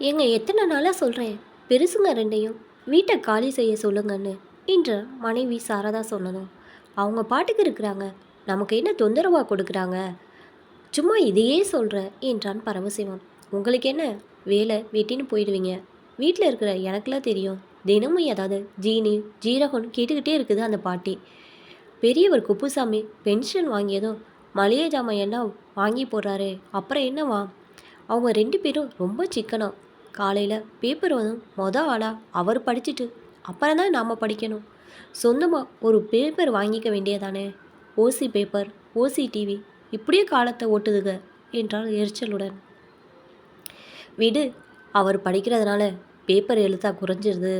ஏங்க எத்தனை நாளாக சொல்கிறேன் பெருசுங்க ரெண்டையும். வீட்டை காலி செய்ய சொல்லுங்கன்னு. என்று மனைவி சாரதா சொன்னதும். அவங்க பாட்டுக்கு இருக்கிறாங்க. நமக்கு என்ன தொந்தரவாக கொடுக்குறாங்க? சும்மா இதையே சொல்கிற என்றான் பரமசிவம். உங்களுக்கு என்ன? வேலை வெட்டின்னு போயிடுவீங்க. வீட்டில் இருக்கிற எனக்குலாம் தெரியும். தினமும் ஏதாவது ஜீனி ஜீரகம்னு கேட்டுக்கிட்டே இருக்குது அந்த பாட்டி. பெரியவர் குப்புசாமி பென்ஷன் வாங்கியதும் மளிகை ஜாமான் என்ன வாங்கி போடுறாரு அப்புறம் என்னவா? அவங்க ரெண்டு பேரும் ரொம்ப சிக்கனம். காலையில் பேப்பர் வரும். மொத ஆளாக அவர் படிச்சுட்டு அப்புறம் தான் நாம் படிக்கணும். சொந்தமாக ஒரு பேப்பர் வாங்கிக்க வேண்டியதானே? ஓசி பேப்பர் ஓசி டிவி இப்படியே காலத்தை ஓட்டுதுக என்றார் எரிச்சலுடன். விடு அவர் படிக்கிறதுனால பேப்பர் எழுத்தா குறைஞ்சிருது.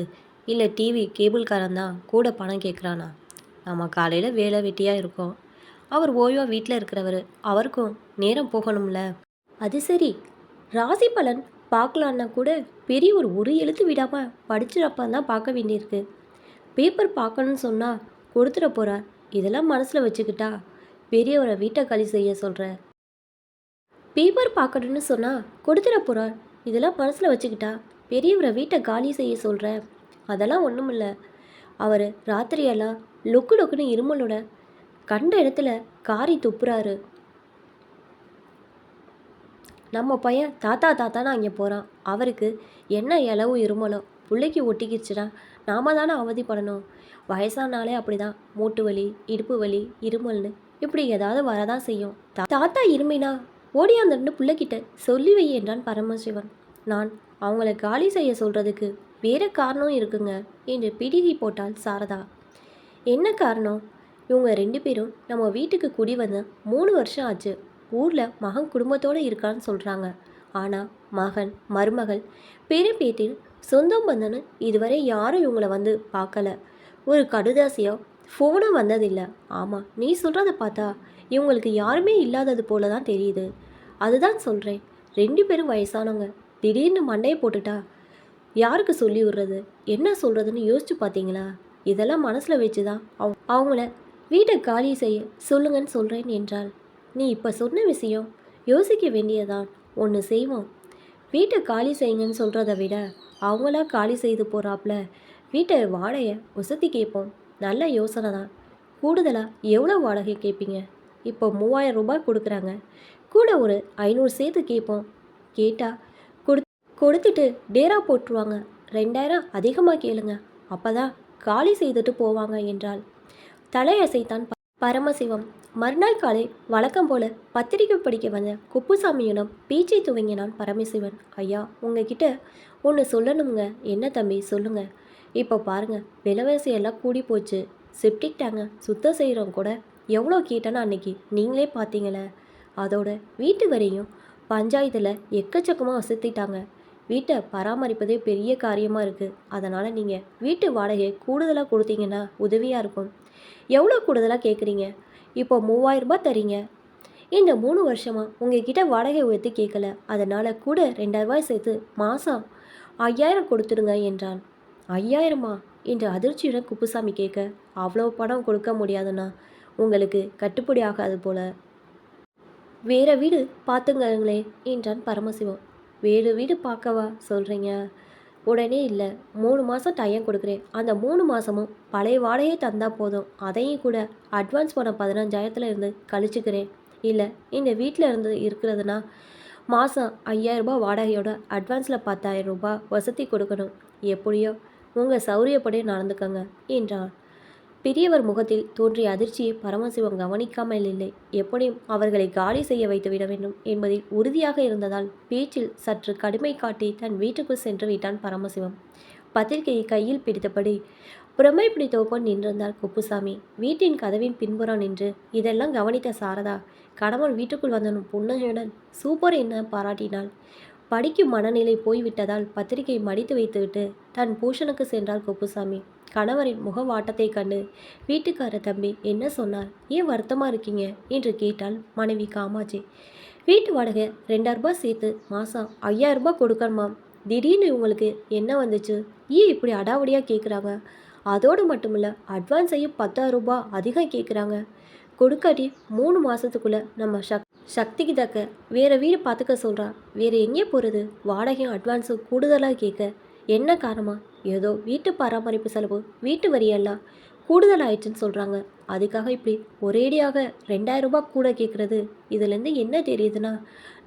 இல்லை டிவி கேபிள்காரன் தான் கூட பணம் கேட்குறானா நம்ம காலையில் வேலை வெட்டியாக இருக்கோம். அவர் ஓய்வாக வீட்டில் இருக்கிறவர் அவருக்கும் நேரம் போகணும்ல. அது சரி ராசி பலன் பார்க்கலான்னா கூட பெரிய ஒரு ஒரு எழுத்து விடாமல் படிச்சிடப்ப தான் பார்க்க வேண்டியிருக்கு. பேப்பர் பார்க்கணும்னு சொன்னால் கொடுத்துட போகிறார் இதெல்லாம் மனசில் வச்சுக்கிட்டா பெரியவரை வீட்டை களி செய்ய சொல்கிற பேப்பர் பார்க்கணும்னு சொன்னால் கொடுத்துட போகிறார் இதெல்லாம் மனசில் வச்சுக்கிட்டா பெரியவரை வீட்டை காலி செய்ய சொல்கிற அதெல்லாம் ஒன்றும் இல்லை அவர் ராத்திரியெல்லாம் லொக்கு லொக்குன்னு இருமலோட கண்ட இடத்துல காரி துப்புறாரு. நம்ம பையன் தாத்தா தாத்தான்னு அங்கே போகிறான் அவருக்கு என்ன இலவு இருமலோ பிள்ளைக்கு ஒட்டிக்கிச்சுடா நாம தானே அவதிப்படணும். வயசானாலே அப்படிதான். மூட்டு வலி இடுப்பு வலி இருமல்னு இப்படி ஏதாவது வரதான் செய்யும். தா- தாத்தா இருமினா? ஓடியாந்தன்னு பிள்ளைக்கிட்ட சொல்லி வை என்றான் பரமசிவன். நான் அவங்கள காலி செய்ய சொல்கிறதுக்கு வேற காரணம் இருக்குங்க என்று பிடிகி போட்டாள் சாரதா. என்ன காரணம்? இவங்க ரெண்டு பேரும் நம்ம வீட்டுக்கு குடி வந்து மூணு வருஷம் ஆச்சு. ஊரில் மகன் குடும்பத்தோடு இருக்கான்னு சொல்கிறாங்க ஆனால் மகன் மருமகள் பெரும்பேட்டில் சொந்தம் பந்தன்னு இதுவரை யாரும் இவங்களை வந்து பார்க்கல ஒரு கடுதாசியோ ஃபோனும் வந்ததில்லை. ஆமாம் நீ சொல்கிறத பார்த்தா இவங்களுக்கு யாருமே இல்லாதது போல தான் தெரியுது. அதுதான் சொல்கிறேன் ரெண்டு பேரும் வயசானவங்க. திடீர்னு மண்டையை போட்டுட்டா யாருக்கு சொல்லி விடுறது? என்ன சொல்கிறதுன்னு யோசிச்சு பார்த்தீங்களா இதெல்லாம் மனசில் வச்சு தான் அவ அவங்கள வீட்டை காலி செய்ய சொல்லுங்கன்னு சொல்கிறேன் என்றாள். நீ இப்போ சொன்ன விஷயம் யோசிக்க வேண்டியதான் ஒன்று செய்வோம். வீட்டை காலி செய்யுங்கன்னு சொல்கிறத விட அவங்களா காலி செய்து போகிறாப்புல வீட்டை வாடகை வசதி கேட்போம். நல்ல யோசனை தான். கூடுதலாக எவ்வளோ வாடகை கேட்பீங்க? இப்போ மூவாயிரம் ரூபாய் கொடுக்குறாங்க. கூட ஒரு ஐநூறு சேர்த்து கேட்போம். கேட்டால் கொடு கொடுத்துட்டு டேரா போட்டுருவாங்க. ரெண்டாயிரம் அதிகமாக கேளுங்க. அப்போ தான் காலி செய்துட்டு போவாங்க என்றால் தலையசைத்தான் பரமசிவம். மறுநாள் காலை வழக்கம் போல பத்திரிகை படிக்க வந்த குப்புசாமியிடம் பேச்சை துவங்கினான் பரமசிவன். ஐயா உங்ககிட்ட ஒன்று சொல்லணுங்க என்ன தம்பி? சொல்லுங்க. இப்போ பாருங்க விலைவாசி எல்லாம் கூடி போச்சு. செப்டிக் டேங்க சுத்தம் செய்கிறவங்க கூட எவ்வளோ கேட்டேன்னு அன்னைக்கு நீங்களே பார்த்தீங்களே அதோட வீட்டு வரையும் பஞ்சாயத்தில் எக்கச்சக்கமாக வசத்திட்டாங்க வீட்டை பராமரிப்பதே பெரிய காரியமாக இருக்குது அதனால் நீங்கள் வீட்டு வாடகையை கூடுதலாக கொடுத்தீங்கன்னா உதவியாக இருக்கும். எவ்வளோ கூடுதலாக கேட்குறீங்க இப்போ மூவாயிரம் ரூபாய் தரீங்க. இந்த மூணு வருஷமாக உங்ககிட்ட வாடகை உயர்த்தி கேட்கல அதனால் கூட ரெண்டாயிரம் ரூபாய் சேர்த்து மாதம் ஐயாயிரம் கொடுத்துருங்க என்றான். ஐயாயிரமா? என்று அதிர்ச்சியுடன் குப்புசாமி கேட்க அவ்வளோ பணம் கொடுக்க முடியாதுண்ணா. உங்களுக்கு கட்டுப்படி ஆகாது போல. வேற வீடு பார்த்துங்களே என்றான் பரமசிவம். வேறு வீடு பார்க்கவா சொல்கிறீங்க உடனே இல்லை மூணு மாதம் டைம் கொடுக்குறேன். அந்த மூணு மாதமும் பழைய வாடகையே தந்தால் போதும். அதையும் கூட அட்வான்ஸ் போன பதினஞ்சாயிரத்தில் இருந்து கழிச்சுக்கிறேன். இல்லை இந்த வீட்டில் இருந்து இருக்கிறதுனா மாதம் ஐயாயிரரூபா வாடகையோட அட்வான்ஸில் பத்தாயிரம் ரூபாய் வசதி கொடுக்கணும். எப்படியோ உங்கள் சௌரியப்படி நடந்துக்கங்க என்றான். பெரியவர் முகத்தில் தோன்றிய அதிர்ச்சியை பரமசிவம் கவனிக்காமல் இல்லை. எப்படியும் அவர்களை காலி செய்ய வைத்துவிட வேண்டும் என்பதில் உறுதியாக இருந்ததால் பேச்சில் சற்று கடுமை காட்டி தன் வீட்டுக்குள் சென்று விட்டான் பரமசிவம். பத்திரிகையை கையில் பிடித்தபடி பிரமை பிடித்தோப்பன் நின்றிருந்தார் குப்புசாமி. வீட்டின் கதவின் பின்புறம் நின்று இதெல்லாம் கவனித்த சாரதா கணவன் வீட்டுக்குள் வந்தனும் புன்னகையுடன் சூப்பர் என்ன பாராட்டினாள். படிக்கும் மனநிலை போய்விட்டதால் பத்திரிகை மடித்து வைத்துவிட்டு தன் பூஷனுக்கு சென்றார் குப்புசாமி. கணவரின் முகவாட்டத்தை கண்டு வீட்டுக்கார தம்பி என்ன சொன்னார்? ஏன் வருத்தமாக இருக்கீங்க? என்று கேட்டாள் மனைவி காமாட்சி. வீட்டு வாடகை ரெண்டாயிரம் ரூபாய் சேர்த்து மாதம் ஐயாயிரம் ரூபாய் கொடுக்கணுமாம் திடீர்னு இவங்களுக்கு என்ன வந்துச்சு? ஏன் இப்படி அடாவடியாக கேட்குறாங்க அதோடு மட்டும் இல்லை அட்வான்ஸையும் பத்தாயிரம் ரூபாய் அதிகம் கேட்குறாங்க கொடுக்காட்டி மூணு மாதத்துக்குள்ளே நம்ம சக் சக்திக்கு தக்க வேறு வீடு பார்த்துக்க சொல்கிறான் வேறு எங்கே போகிறது வாடகையும் அட்வான்ஸும் கூடுதலாக கேட்க என்ன காரணமாக ஏதோ வீட்டு பராமரிப்பு செலவு வீட்டு வரியெல்லாம் கூடுதல் ஆயிடுச்சுன்னு சொல்கிறாங்க அதுக்காக இப்படி ஒரேடியாக ரெண்டாயிரம் ரூபாய் கூட கேட்குறது இதுலேருந்து என்ன தெரியுதுன்னா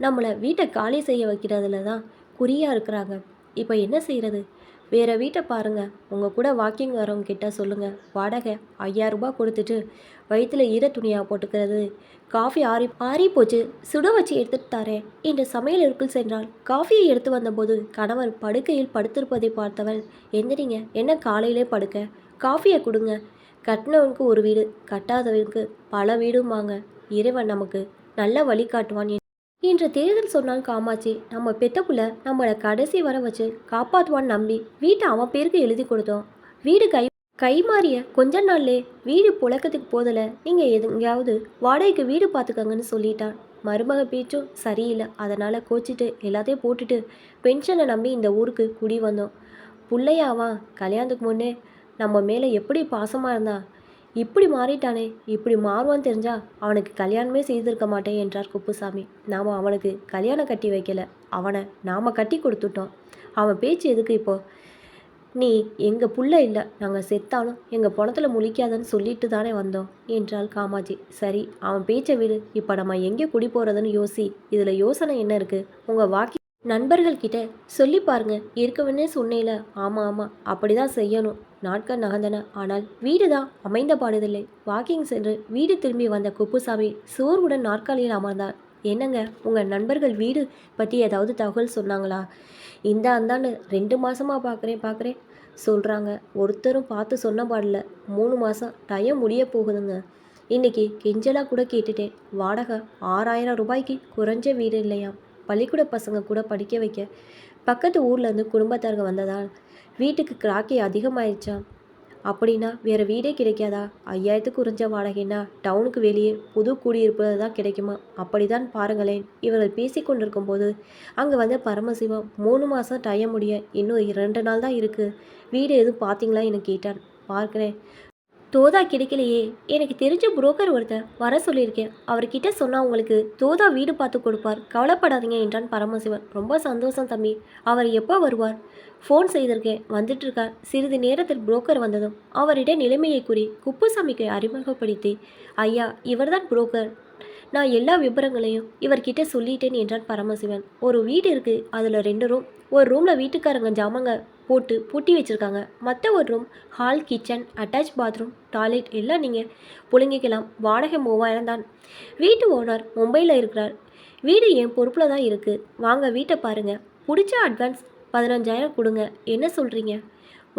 நம்மளை வீட்டை காலி செய்ய வைக்கிறதுல தான் குறியாக இருக்கிறாங்க. இப்போ என்ன செய்கிறது வேறு வீட்டை பாருங்கள் உங்கள் கூட வாக்கிங் வரவங்க கிட்ட சொல்லுங்கள் வாடகை ஐயாயிரரூபா கொடுத்துட்டு வயிற்றுல ஈர துணியாக போட்டுக்கிறது. காஃபி ஆறி ஆறி போச்சு. சுட வச்சு எடுத்துட்டு தரேன் என்று சமையலிற்குள் சென்றாள். காஃபியை எடுத்து வந்தபோது கணவர் படுக்கையில் படுத்திருப்பதை பார்த்தவள் எந்திரிங்க. என்ன காலையிலே படுக்க? காஃபியை கொடுங்க. கட்டினவனுக்கு ஒரு வீடு கட்டாதவனுக்கு பல வீடுமாங்க இறைவன் நமக்கு நல்ல வழி காட்டுவான் இன்று தேர்தல் சொன்னால் காமாட்சி நம்ம பெத்தக்குள்ள நம்மளை கடைசி வர வச்சு காப்பாற்றுவான்னு நம்பி வீட்டை அவன் பேருக்கு எழுதி கொடுத்தோம். வீடு கை கை மாறிய கொஞ்ச நாள்லே வீடு புழக்கத்துக்கு போதலை நீங்கள் எங்கேயாவது வாடகைக்கு வீடு பார்த்துக்கங்கன்னு சொல்லிட்டான். மருமக பேச்சும் சரியில்லை அதனால் கோச்சிட்டு எல்லாத்தையும் போட்டுட்டு பென்ஷனை நம்பி இந்த ஊருக்கு குடி வந்தோம். பிள்ளையாவான் கல்யாணத்துக்கு முன்னே நம்ம மேலே எப்படி பாசமாக இருந்தா இப்படி மாறிட்டானே இப்படி மாறுவான்னு தெரிஞ்சா அவனுக்கு கல்யாணமே செய்திருக்க மாட்டேன் என்றார் குப்புசாமி. நாம் அவனுக்கு கல்யாணம் கட்டி வைக்கல. அவனை நாம் கட்டி கொடுத்துட்டோம். அவன் பேச்சு எதுக்கு இப்போ? நீ எங்கள் புள்ள இல்லை. நாங்கள் செத்தாலும் எங்கள் பணத்தில் முழிக்காதன்னு சொல்லிட்டு தானே வந்தோம் என்றாள் காமாட்சி. சரி அவன் பேச்சை விடு. இப்போ நம்ம எங்கே குடி போகிறதுன்னு யோசி. இதில் யோசனை என்ன இருக்குது உங்கள் வாக்கி நண்பர்கள்கிட்ட சொல்லி பாருங்க. இருக்கவனே சொன்னேல. ஆமாம் ஆமாம் அப்படி தான் செய்யணும். நாட்கள் நகர்ந்தன. ஆனால் வீடு தான் அமைந்த பாடுதில்லை. வாக்கிங் சென்று வீடு திரும்பி வந்த குப்புசாமி சோர்வுடன் நாற்காலியில் அமர்ந்தார். என்னங்க உங்கள் நண்பர்கள் வீடு பற்றி ஏதாவது தகவல் சொன்னாங்களா? இந்த அந்தாண்டு ரெண்டு மாதமாக பார்க்குறேன் பார்க்குறேன் சொல்கிறாங்க ஒருத்தரும் பார்த்து சொன்ன பாடல மூணு மாதம் டயம் முடிய போகுதுங்க. இன்றைக்கி கெஞ்சலாக கூட கேட்டுட்டேன். வாடகை ஆறாயிரம் ரூபாய்க்கு குறைஞ்ச வீடு இல்லையாம். பள்ளிக்கூட பசங்க கூட படிக்க வைக்க பக்கத்து ஊர்லேருந்து குடும்பத்தாருங்க வந்ததால் வீட்டுக்கு கிராக்கி அதிகமாயிடுச்சாம் அப்படின்னா வேறு வீடே கிடைக்காதா? ஐயாயிரத்துக்கு குறைஞ்ச வாடகைன்னா டவுனுக்கு வெளியே புது குடியிருப்பு தான் கிடைக்குமா? அப்படிதான் பாருங்களேன். இவர்கள் பேசி கொண்டிருக்கும் போது அங்கே வந்து பரமசிவம் மூணு மாதம் டைம் முடிய இன்னும் ரெண்டு நாள் தான் இருக்குது வீடு எதுவும் பார்த்தீங்களா? என கேட்டார் பார்க்குறேன். தோதா கிடைக்கலையே. எனக்கு தெரிஞ்ச புரோக்கர் ஒருத்தர் வர சொல்லியிருக்கேன். அவர்கிட்ட சொன்னால் உங்களுக்கு தோதா வீடு பார்த்து கொடுப்பார். கவலைப்படாதீங்க என்றான் பரமசிவன். ரொம்ப சந்தோஷம் தம்பி. அவர் எப்போ வருவார்? ஃபோன் செய்திருக்கேன். வந்துட்டுருக்கார். சிறிது நேரத்தில் புரோக்கர் வந்ததும் அவரிடம் நிலைமையை கூறி குப்புசாமிக்கு அறிமுகப்படுத்தி ஐயா இவர்தான் புரோக்கர். நான் எல்லா விவரங்களையும் இவர்கிட்ட சொல்லிட்டேன் என்றான் பரமசிவன். ஒரு வீடு இருக்குது அதில் ரெண்டு ரூம் ஒரு ரூமில் வீட்டுக்காரங்க ஜாமாங்க போட்டு பூட்டி வச்சுருக்காங்க. மற்ற ஒரு room hall kitchen attach bathroom toilet எல்லாம் நீங்கள் புழுங்கிக்கலாம். வாடகை மூவாயிரம் தான். வீட்டு ஓனர் மும்பையில் இருக்கிறார். வீடு என் பொறுப்பில் தான் இருக்குது வாங்க வீட்டை பாருங்கள் பிடிச்ச அட்வான்ஸ் பதினஞ்சாயிரம் கொடுங்க. என்ன சொல்கிறீங்க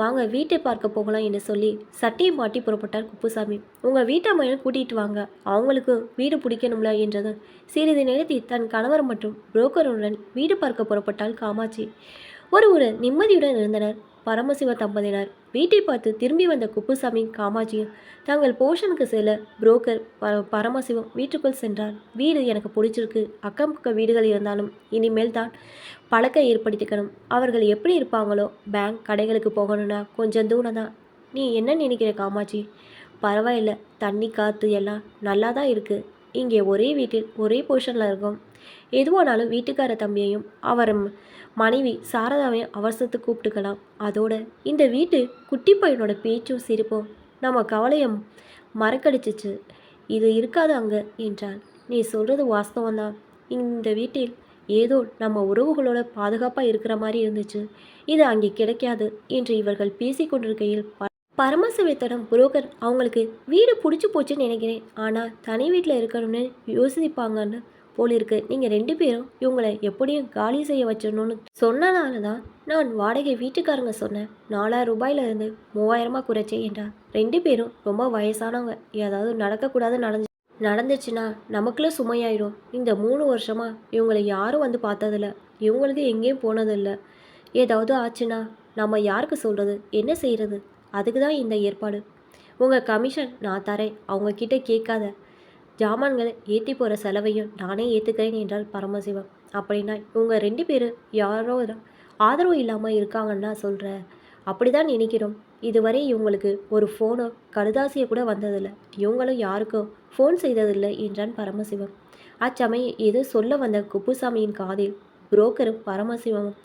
வாங்க வீட்டை பார்க்க போகலாம் என்று சொல்லி சட்டையை மாட்டி புறப்பட்டார் குப்புசாமி. உங்கள் வீட்டம்மையை கூட்டிகிட்டு வாங்க. அவங்களுக்கு வீடு பிடிக்கணும்ல என்றது சிறிது நேரத்தில் தன் கணவர் மற்றும் புரோக்கருடன் வீடு பார்க்க புறப்பட்டால் காமாட்சி. ஒரு ஒரு நிம்மதியுடன் இருந்தனர். பரமசிவ தம்பதியினர். வீட்டை பார்த்து திரும்பி வந்த குப்புசாமி காமாஜியும் தங்கள் போஷனுக்கு செல்ல புரோக்கர் ப பரமசிவம் வீட்டுக்குள் சென்றார். வீடு எனக்கு பிடிச்சிருக்கு. அக்கம் பக்க வீடுகள் இருந்தாலும் இனிமேல் தான் பழக்கம் ஏற்படுத்திக்கணும். அவர்கள் எப்படி இருப்பாங்களோ பேங்க் கடைகளுக்கு போகணும்னா கொஞ்சம் தூரம் தான். நீ என்ன நினைக்கிற காமாட்சி? பரவாயில்ல. தண்ணி காற்று எல்லாம் நல்லா தான் இருக்குது இங்கே ஒரே வீட்டில் ஒரே போர்ஷனில் இருக்கும். எதுவானாலும் வீட்டுக்கார தம்பியையும் அவர் மனைவி சாரதாவையும் அவசரத்து கூப்பிட்டுக்கலாம். அதோட இந்த வீட்டு குட்டி பையனோட பேச்சும் சிரிப்பும் நம்ம கவலையும் மறக்கடிச்சிச்சு. இது இருக்காது அங்கே என்றான் நீ சொல்கிறது வாஸ்தவம்தான். இந்த வீட்டில் ஏதோ நம்ம உறவுகளோட பாதுகாப்பாக இருக்கிற மாதிரி இருந்துச்சு. இது அங்கே கிடைக்காது என்று இவர்கள் பேசிக்கொண்டிருக்கையில் பரமசிவத்திடம் புரோக்கர் அவங்களுக்கு வீடு பிடிச்சி போச்சுன்னு நினைக்கிறேன். ஆனால் தனி வீட்டில் இருக்கணும்னு யோசிப்பாங்கன்னு போலிருக்கு. நீங்கள் ரெண்டு பேரும் இவங்களை எப்படியும் காலி செய்ய வச்சிடணும்னு சொன்னனால தான் நான் வாடகை வீட்டுக்காரங்க சொன்னேன். நாலாயிரம் ரூபாயிலிருந்து மூவாயிரமாக குறைச்சே என்றார். ரெண்டு பேரும் ரொம்ப வயசானவங்க. ஏதாவது நடக்கக்கூடாது நடந்து நடந்துச்சுன்னா நமக்குள்ள சுமையாயிடும் இந்த மூணு வருஷமாக இவங்களை யாரும் வந்து பார்த்ததில்ல. இவங்களுக்கு எங்கேயும் போனதில்ல. ஏதாவது ஆச்சுன்னா நம்ம யாருக்கு சொல்கிறது என்ன செய்கிறது அதுக்கு தான் இந்த ஏற்பாடு. உங்கள் கமிஷன் நான் தரேன். அவங்கக்கிட்ட கேட்காத. ஜாமான்களை ஏற்றி போகிற செலவையும் நானே ஏற்றுக்கிறேன் என்றால் பரமசிவம். அப்படின்னா இவங்க ரெண்டு பேரும் யாரோ ஆதரவு இல்லாமல் இருக்காங்கன்னா சொல்கிற அப்படி தான் நினைக்கிறோம். இதுவரை இவங்களுக்கு ஒரு ஃபோனோ கடுதாசியை கூட வந்ததில்லை. இவங்களும் யாருக்கும் ஃபோன் செய்ததில்லை என்றான் பரமசிவம். அச்சமயம் ஏதோ சொல்ல வந்த குப்புசாமியின் காதில் புரோக்கரும் பரமசிவமும்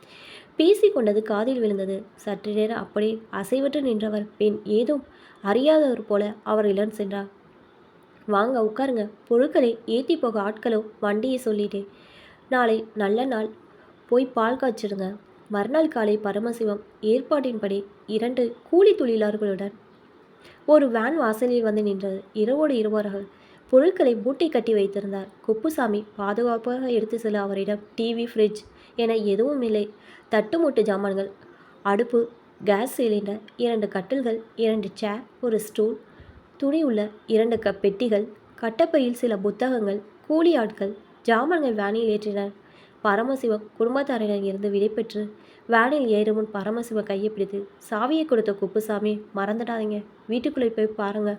பேசிக்கொண்டது காதில் விழுந்தது. சற்று நேரம் அப்படியே அசைவற்று நின்றவர் பின் ஏதும் அறியாதவர் போல அவர்களிடம் சென்றார் வாங்க உட்காருங்க. பொருட்களை ஏற்றி போக ஆட்களோ வண்டியை சொல்லிட்டேன் நாளை நல்ல நாள். போய் பால் காய்ச்சிடுங்க. மறுநாள் காலை பரமசிவம் ஏற்பாட்டின்படி இரண்டு கூலி தொழிலாளர்களுடன் ஒரு வேன் வாசலில் வந்து நின்றது. இரவோடு இருவர்கள் பொருட்களை மூட்டை கட்டி வைத்திருந்தார். குப்புசாமி பாதுகாப்பாக எடுத்து செல்ல அவரிடம் டிவி ஃப்ரிட்ஜ் என எதுவும் இல்லை. தட்டுமுட்டு ஜாமான்கள் அடுப்பு கேஸ் சிலிண்டர் இரண்டு கட்டில்கள் இரண்டு சேர் ஒரு ஸ்டூல் துணி உள்ள இரண்டு கப் பெட்டிகள் கட்டப்பையில் சில புத்தகங்கள் கூலி ஆட்கள் ஜாமான்கள் வேனில் ஏற்றினர். பரமசிவம் குடும்பத்தாரிடம் இருந்து விடைபெற்று வேனில் ஏறும் முன் பரமசிவ கையை பிடித்து சாவியை கொடுத்த குப்புசாமி மறந்துடாதீங்க வீட்டுக்குள்ளே போய் பாருங்க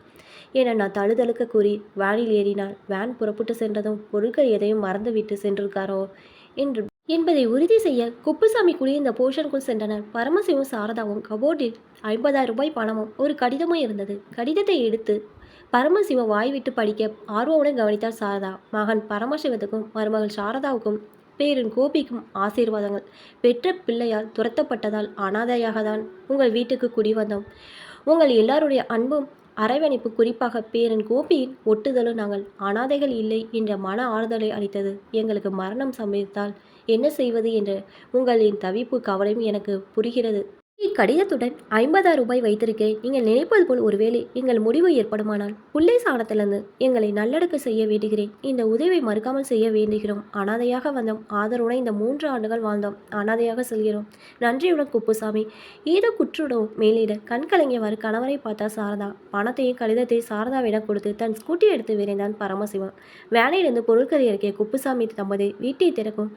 என நான் தழுதழுக்க கூறி வேனில் ஏறினார். வேன் புறப்பட்டு சென்றதும் பொருட்கள் எதையும் மறந்துவிட்டு சென்றிருக்காரோ என்று என்பதை உறுதி செய்ய குப்புசாமி குடியிருந்த போர்ஷனுக்குள் சென்றனர். பரமசிவம் சாரதாவும் கபோர்டில் ஐம்பதாயிரம் ரூபாய் பணமும் ஒரு கடிதமும் இருந்தது. கடிதத்தை எடுத்து பரமசிவம் வாய் விட்டு படிக்க ஆர்வமுடன் கவனித்தார் சாரதா. மகன் பரமசிவத்துக்கும் மருமகள் சாரதாவுக்கும் பேரின் கோபிக்கும் ஆசீர்வாதங்கள் பெற்ற பிள்ளையால் துரத்தப்பட்டதால் அனாதையாக தான் உங்கள் வீட்டுக்கு குடி வந்தோம். உங்கள் எல்லாருடைய அன்பும் அரவணைப்பு குறிப்பாக பேரன் கோபியின் ஒட்டுதலும் நாங்கள் அனாதைகள் இல்லை என்ற மன ஆறுதலை அளித்தது. எங்களுக்கு மரணம் சம்பவித்தால் என்ன செய்வது என்ற உங்களின் தவிப்பு கவலையும் எனக்கு புரிகிறது. இக்கடிதத்துடன் ஐம்பதாயிரம் ரூபாய் வைத்திருக்கேன். நீங்கள் நினைப்பது போல் ஒருவேளை எங்கள் முடிவு ஏற்படுமானால் புள்ளை சாணத்திலிருந்து எங்களை நல்லடக்க செய்ய வேண்டுகிறேன். இந்த உதவியை மறுக்காமல் செய்ய வேண்டுகிறோம். அனாதையாக வந்தோம். ஆதரவுடன் இந்த மூன்று ஆண்டுகள் வாழ்ந்தோம். அனாதையாக செல்கிறோம். நன்றியுடன் குப்புசாமி. ஏதோ குற்றுடவும் மேலிட கண் கலங்கியவாறு கணவரை பார்த்தா சாரதா. பணத்தையும் கடிதத்தை சாரதாவிடம் கொடுத்து தன் ஸ்கூட்டி எடுத்து விரைந்தான் பரமசிவம். வேலையிலிருந்து பொருட்களை இறக்கிய குப்புசாமி தம்பதி வீட்டை திறக்கும்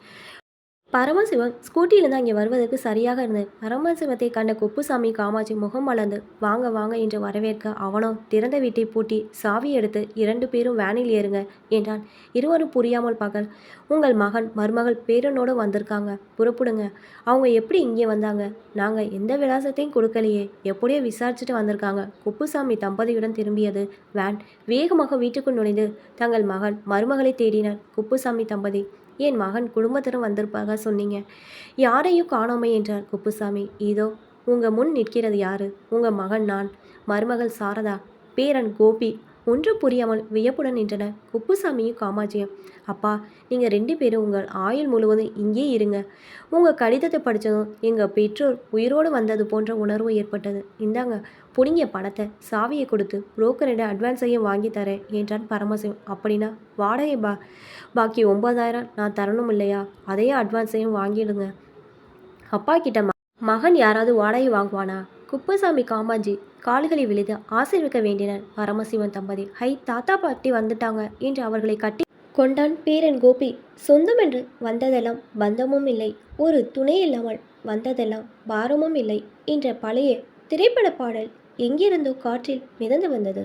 பரமசிவம் ஸ்கூட்டியிலிருந்து அங்கே வருவதற்கு சரியாக இருந்தது. பரமசிவத்தை கண்ட குப்புசாமி காமாட்சி முகம் வளர்ந்து வாங்க வாங்க என்று வரவேற்க அவனோ திறந்த வீட்டை பூட்டி சாவி எடுத்து இரண்டு பேரும் வேனில் ஏறுங்க என்றான். இருவரும் புரியாமல் பார்க்க உங்கள் மகன் மருமகள் பேரனோடு வந்திருக்காங்க. புறப்படுங்க. அவங்க எப்படி இங்கே வந்தாங்க? நாங்கள் எந்த விலாசத்தையும் கொடுக்கலையே. எப்படியோ விசாரிச்சுட்டு வந்திருக்காங்க. குப்புசாமி தம்பதியுடன் திரும்பியது வேன். வேகமாக வீட்டுக்குள் நுழைந்து தங்கள் மகன் மருமகளை தேடினார். குப்புசாமி தம்பதி என் மகன் குடும்பத்திடம் வந்திருப்பாக சொன்னீங்க? யாரையும் காணோமே என்றார் குப்புசாமி. இதோ உங்க முன் நிற்கிறது யாரு? உங்க மகன் நான். மருமகள் சாரதா. பேரன் கோபி. ஒன்று புரியாமல் வியப்புடன் நின்றனர் குப்புசாமியும் காமாஜியும் அப்பா நீங்கள் ரெண்டு பேரும் உங்கள் ஆயுள் முழுவதும் இங்கே இருங்க. உங்கள் கடிதத்தை படித்ததும் எங்கள் பெற்றோர் உயிரோடு வந்தது போன்ற உணர்வு ஏற்பட்டது. இந்தாங்க புனிங்க பணத்தை சாவியை கொடுத்து புரோக்கரிடம் அட்வான்ஸையும் வாங்கி தரேன் என்றான் பரமசிவம். அப்படின்னா வாடகை பா பாக்கி ஒன்பதாயிரம் நான் தரணும் இல்லையா? அதையே அட்வான்ஸையும் வாங்கிடுங்க. அப்பா கிட்ட ம- மகன் யாராவது வாடகை வாங்குவானா? குப்புசாமி காமாஞ்சி கால்களை விழுது ஆசீர்விக்க வேண்டினர் பரமசிவன் தம்பதி. ஹை தாத்தா பாட்டி வந்துட்டாங்க என்று அவர்களை கட்டி கொண்டான் பேரன் கோபி. சொந்தம் என்று வந்ததெல்லாம் பந்தமும் இல்லை. ஒரு துணை இல்லாமல் வந்ததெல்லாம் பாரமும் இல்லை என்ற பழைய திரைப்பட பாடல் எங்கிருந்தோ காற்றில் மிதந்து வந்தது.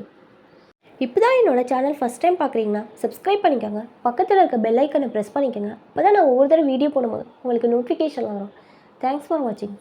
இப்போதான் என்னோட சேனல் ஃபஸ்ட் டைம் பார்க்குறீங்கன்னா சப்ஸ்கிரைப் பண்ணிக்கோங்க. பக்கத்தில் இருக்க பெல் ஐக்கனை ப்ரெஸ் பண்ணிக்கோங்க. அப்போ தான் நான் ஒவ்வொரு தடவை வீடியோ போடும்போது உங்களுக்கு நோட்டிஃபிகேஷன் வரும். தேங்க்ஸ் ஃபார் வாட்சிங்